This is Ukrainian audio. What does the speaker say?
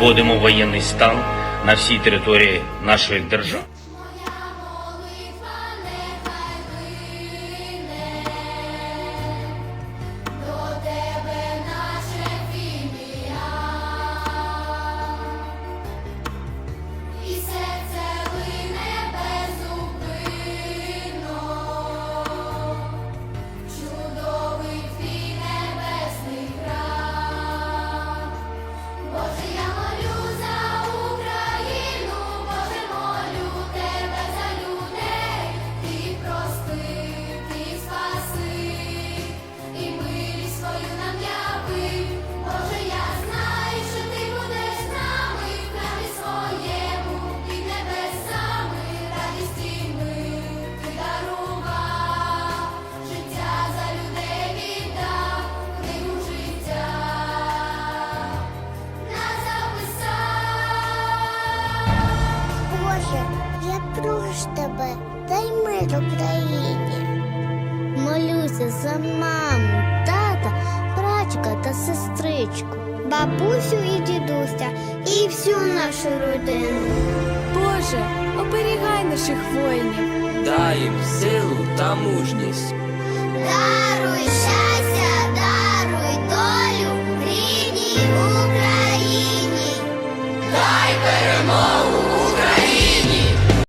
вводимо воєнний стан на всій території нашої держави. прошу тебе, дай мир Україні. Молюся за маму, тата, братіка та сестричку, бабусю і дідуся і всю нашу родину. Боже, оберігай наших воїнів, дай їм силу та мужність. Даруй щастя, даруй долю рідній Україні, дай перемогу.